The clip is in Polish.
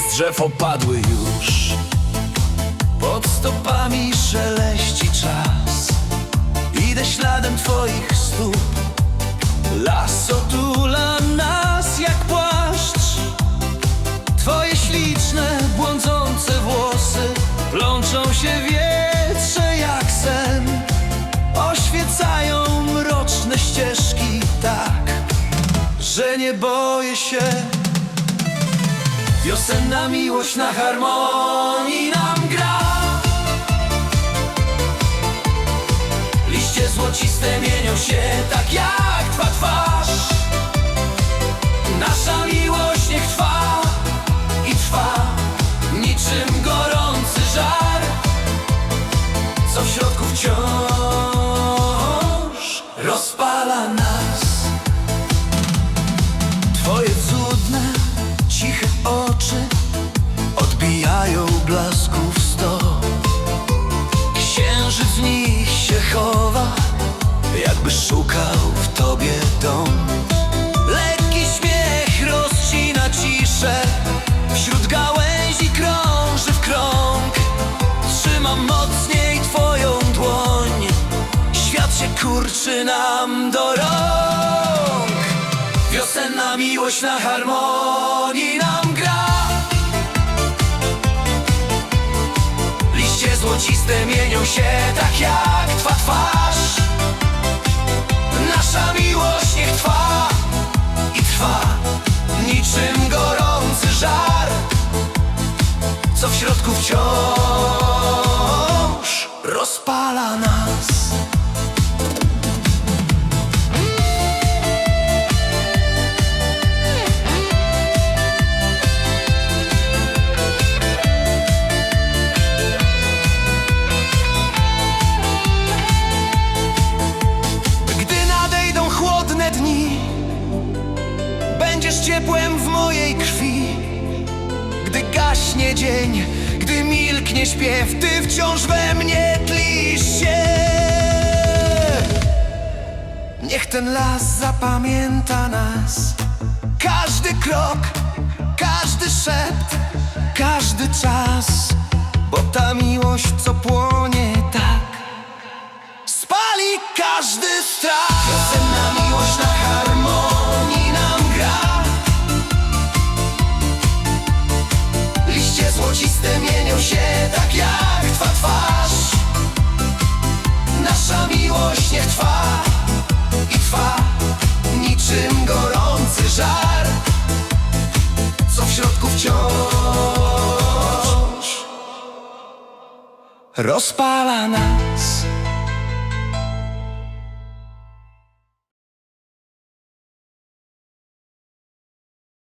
z drzew opadły już. Pod stopami szeleści czas. Idę śladem twoich stóp. Las otula nas jak płaszcz. Twoje śliczne, błądzące włosy Plączą się wietrze jak sen. Oświecają mroczne ścieżki tak Że nie boję się Wiosenna miłość na harmonii nam gra. Liście złociste mienią się tak jak twa twarz. Nasza miłość niech trwa i trwa Niczym gorący żar Co w środku wciąż rozpala nas. Twoje cudne, ciche oczy Odbijają blasków sto. Księżyc w nich się chowa Jakby szukał w tobie dom. Lekki śmiech rozcina ciszę Wśród gałęzi krąży w krąg. Trzymam mocniej twoją dłoń Świat się kurczy nam do rąk Miłość na harmonii nam gra. Liście złociste mienią się tak jak twa twarz. Nasza miłość niech trwa i trwa Niczym gorący żar Co w środku wciąż rozpala nas Będziesz ciepłem w mojej krwi. Gdy gaśnie dzień, gdy milknie śpiew Ty wciąż we mnie tlisz się. Niech ten las zapamięta nas. Każdy krok, każdy szept, każdy czas Rozpala nas